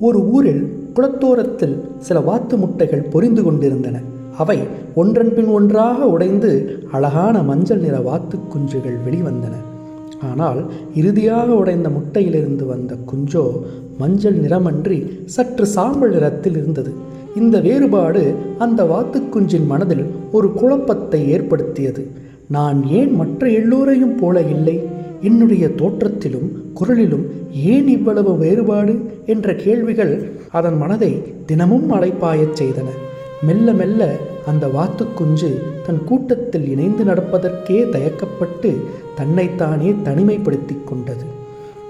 ஒரு ஊரில் குளத்தோரத்தில் சில வாத்து முட்டைகள் பொரிந்து கொண்டிருந்தன. அவை ஒன்றன் பின் ஒன்றாக உடைந்து அழகான மஞ்சள் நிற வாத்து குஞ்சுகள் வெளிவந்தன. ஆனால் இறுதியாக உடைந்த முட்டையிலிருந்து வந்த குஞ்சோ மஞ்சள் நிறமன்றி சற்று சாம்பல் நிறத்தில் இருந்தது. இந்த வேறுபாடு அந்த வாத்துக்குஞ்சின் மனதில் ஒரு குழப்பத்தை ஏற்படுத்தியது. நான் ஏன் மற்ற எல்லோரையும் போல இல்லை? என்னுடைய தோற்றத்திலும் குரலிலும் ஏன் இவ்வளவு வேறுபாடு? என்ற கேள்விகள் அதன் மனதை தினமும் அலைப்பாயச் செய்தன. மெல்ல மெல்ல அந்த வாத்துக்குஞ்சு தன் கூட்டத்தில் இணைந்து நடப்பதற்கே தயக்கப்பட்டு தன்னைத்தானே தனிமைப்படுத்தி கொண்டது.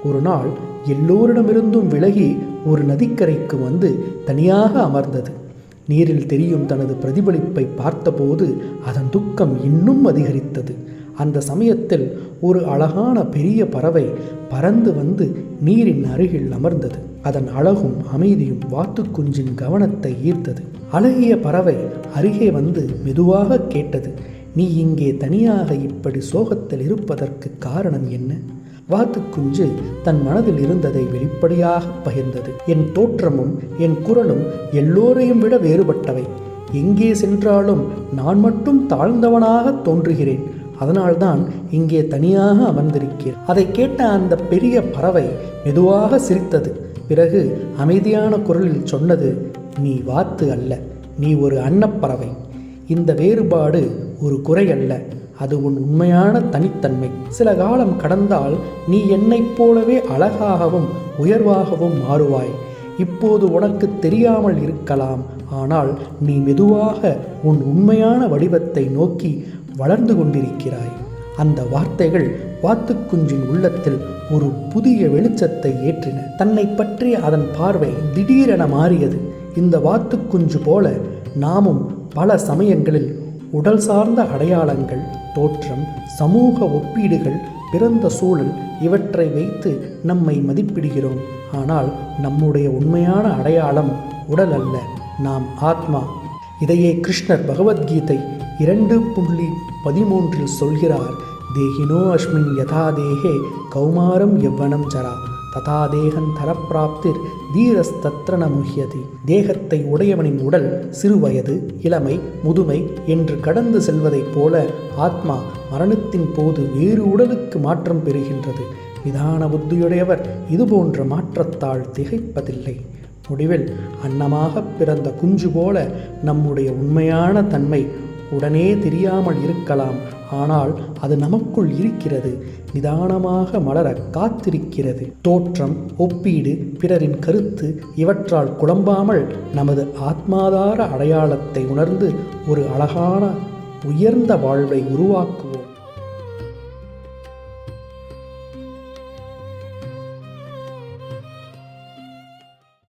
ஒரு நாள் எல்லோரிடமிருந்தும் விலகி ஒரு நதிக்கரைக்கு வந்து தனியாக அமர்ந்தது. நீரில் தெரியும் தனது பிரதிபலிப்பை பார்த்தபோது அதன் துக்கம் இன்னும் அதிகரித்தது. அந்த சமயத்தில் ஒரு அழகான பெரிய பறவை பறந்து வந்து நீரின் அருகில் அமர்ந்தது. அதன் அழகும் அமைதியும் வாத்துக்குஞ்சின் கவனத்தை ஈர்த்தது. அழகிய பறவை அருகே வந்து மெதுவாக கேட்டது நீ இங்கே தனியாக இப்படி சோகத்தில் இருப்பதற்கு காரணம் என்ன? வாத்துக்குஞ்சு தன் மனதில் இருந்ததை வெளிப்படையாக பகிர்ந்தது என் தோற்றமும் என் குரலும் எல்லோரையும் விட வேறுபட்டவை. எங்கே சென்றாலும் நான் மட்டும் தாழ்ந்தவனாக தோன்றுகிறேன். அதனால்தான் இங்கே தனியாக அமர்ந்திருக்கிறேன். அதை கேட்ட அந்த பெரிய பறவை மெதுவாக சிரித்தது. பிறகு அமைதியான குரலில் சொன்னது நீ வாத்து அல்ல நீ ஒரு அன்னப்பறவை இந்த வேறுபாடு ஒரு குறை அல்ல அது உன் உண்மையான தனித்தன்மை. சில காலம் கடந்தால் நீ என்னைப் போலவே அழகாகவும் உயர்வாகவும் மாறுவாய். இப்போது உனக்கு தெரியாமல் இருக்கலாம் ஆனால் நீ மெதுவாக உன் உண்மையான வடிவத்தை நோக்கி வளர்ந்து கொண்டிருக்கிறாய். அந்த வார்த்தைகள் வாத்துக்குஞ்சின் உள்ளத்தில் ஒரு புதிய வெளிச்சத்தை ஏற்றின. தன்னை பற்றி அதன் பார்வை திடீரென மாறியது. இந்த வாத்துக்குஞ்சு போல நாமும் பல சமயங்களில் உடல் சார்ந்த அடையாளங்கள் தோற்றம் சமூக ஒப்பீடுகள் பிறந்த சூழல் இவற்றை வைத்து நம்மை மதிப்பிடுகிறோம். ஆனால் நம்முடைய உண்மையான அடையாளம் உடல் அல்ல நாம் ஆத்மா. இதையே கிருஷ்ணர் பகவத்கீதை இரண்டு புள்ளி பதிமூன்றில் சொல்கிறார் தேகினோ அஸ்மின் யதா தேகே கௌமாரம் எவ்வனம் ஜரா ததா தேகன் தரப்பிராப்திர் தீரஸ்தத்ரன ந தேகத்தை உடையவனின் உடல் சிறுவயது இளமை முதுமை என்று கடந்து செல்வதைப் போல ஆத்மா மரணத்தின் போது வேறு உடலுக்கு மாற்றம் பெறுகின்றது. நிதான புத்தியுடையவர் இதுபோன்ற மாற்றத்தால் திகைப்பதில்லை. முடிவில் அன்னமாக பிறந்த குஞ்சு போல நம்முடைய உண்மையான தன்மை உடனே தெரியாமல் இருக்கலாம். ஆனால் அது நமக்குள் இருக்கிறது. நிதானமாக மலர காத்திருக்கிறது. தோற்றம் ஒப்பீடு பிறரின் கருத்து இவற்றால் குழம்பாமல் நமது ஆத்மாதார அடையாளத்தை உணர்ந்து ஒரு அழகான உயர்ந்த வாழ்வை உருவாக்குவோம்.